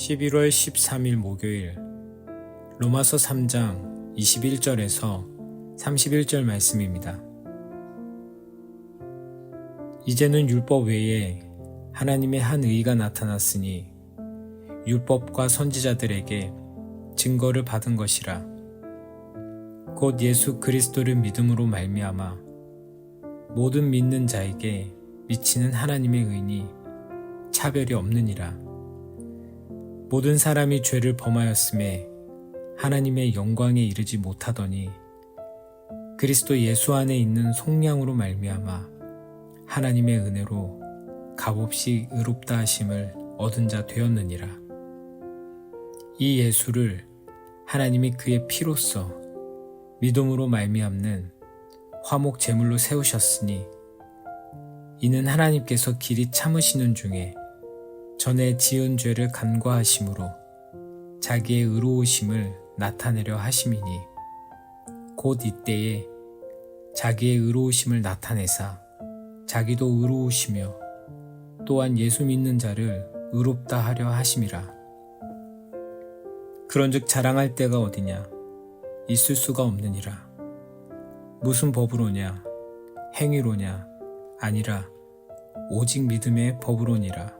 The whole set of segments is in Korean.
11월 13일 목요일 로마서 3장 21절에서 31절 말씀입니다. 이제는 율법 외에 하나님의 한 의가 나타났으니 율법과 선지자들에게 증거를 받은 것이라 곧 예수 그리스도를 믿음으로 말미암아 모든 믿는 자에게 미치는 하나님의 의니 차별이 없느니라 모든 사람이 죄를 범하였음에 하나님의 영광에 이르지 못하더니 그리스도 예수 안에 있는 속량으로 말미암아 하나님의 은혜로 값없이 의롭다 하심을 얻은 자 되었느니라. 이 예수를 하나님이 그의 피로써 믿음으로 말미암는 화목 제물로 세우셨으니 이는 하나님께서 길이 참으시는 중에 전에 지은 죄를 간과하심으로 자기의 의로우심을 나타내려 하심이니 곧 이때에 자기의 의로우심을 나타내사 자기도 의로우시며 또한 예수 믿는 자를 의롭다 하려 하심이라. 그런즉 자랑할 때가 어디냐? 있을 수가 없느니라. 무슨 법으로냐? 행위로냐? 아니라 오직 믿음의 법으로니라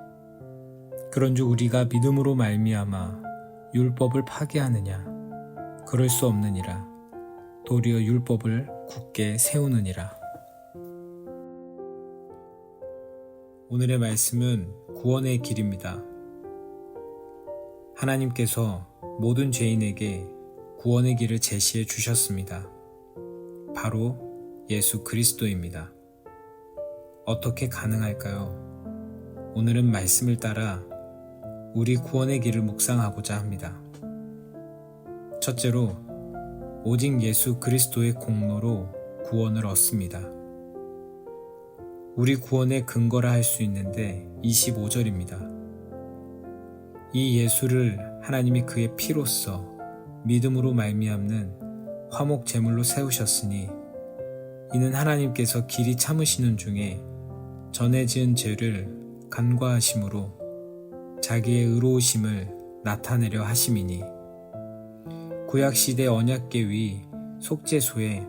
그런즉 우리가 믿음으로 말미암아 율법을 파괴하느냐? 그럴 수 없느니라. 도리어 율법을 굳게 세우느니라. 오늘의 말씀은 구원의 길입니다. 하나님께서 모든 죄인에게 구원의 길을 제시해 주셨습니다. 바로 예수 그리스도입니다. 어떻게 가능할까요? 오늘은 말씀을 따라 우리 구원의 길을 묵상하고자 합니다. 첫째로, 오직 예수 그리스도의 공로로 구원을 얻습니다. 우리 구원의 근거라 할 수 있는데 25절입니다. 이 예수를 하나님이 그의 피로써 믿음으로 말미암는 화목 제물로 세우셨으니 이는 하나님께서 길이 참으시는 중에 전에 지은 죄를 간과하심으로 자기의 의로우심을 나타내려 하심이니 구약 시대 언약계 위 속죄소에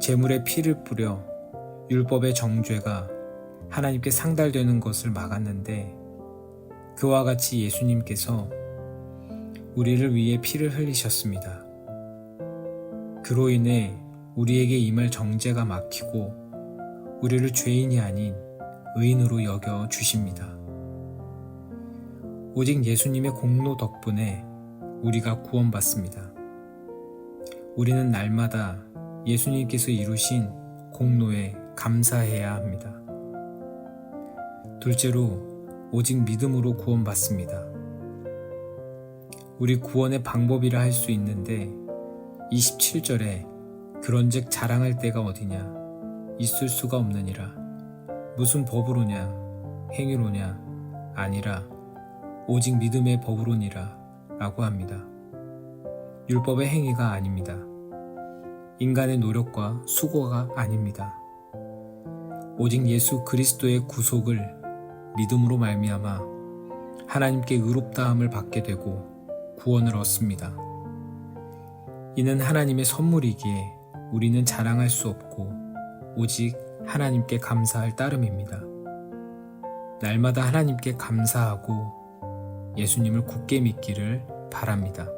제물의 피를 뿌려 율법의 정죄가 하나님께 상달되는 것을 막았는데 그와 같이 예수님께서 우리를 위해 피를 흘리셨습니다. 그로 인해 우리에게 임할 정죄가 막히고 우리를 죄인이 아닌 의인으로 여겨 주십니다. 오직 예수님의 공로 덕분에 우리가 구원받습니다. 우리는 날마다 예수님께서 이루신 공로에 감사해야 합니다. 둘째로, 오직 믿음으로 구원받습니다. 우리 구원의 방법이라 할 수 있는데 27절에 그런즉 자랑할 때가 어디냐 있을 수가 없느니라 무슨 법으로냐 행위로냐 아니라 오직 믿음의 법으로니라 라고 합니다. 율법의 행위가 아닙니다. 인간의 노력과 수고가 아닙니다. 오직 예수 그리스도의 구속을 믿음으로 말미암아 하나님께 의롭다함을 받게 되고 구원을 얻습니다. 이는 하나님의 선물이기에 우리는 자랑할 수 없고 오직 하나님께 감사할 따름입니다. 날마다 하나님께 감사하고 예수님을 굳게 믿기를 바랍니다.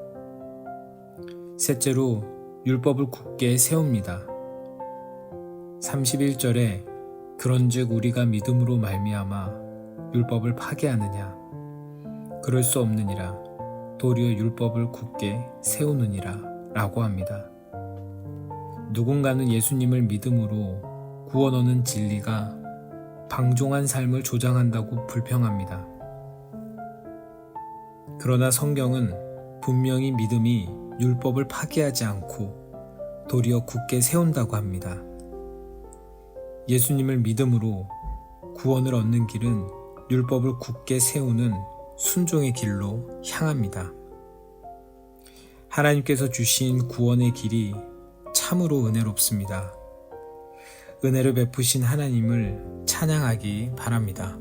셋째로 율법을 굳게 세웁니다. 31절에 그런즉 우리가 믿음으로 말미암아 율법을 파괴하느냐 그럴 수 없느니라 도리어 율법을 굳게 세우느니라 라고 합니다. 누군가는 예수님을 믿음으로 구원 얻는 진리가 방종한 삶을 조장한다고 불평합니다. 그러나 성경은 분명히 믿음이 율법을 파괴하지 않고 도리어 굳게 세운다고 합니다. 예수님을 믿음으로 구원을 얻는 길은 율법을 굳게 세우는 순종의 길로 향합니다. 하나님께서 주신 구원의 길이 참으로 은혜롭습니다. 은혜를 베푸신 하나님을 찬양하기 바랍니다.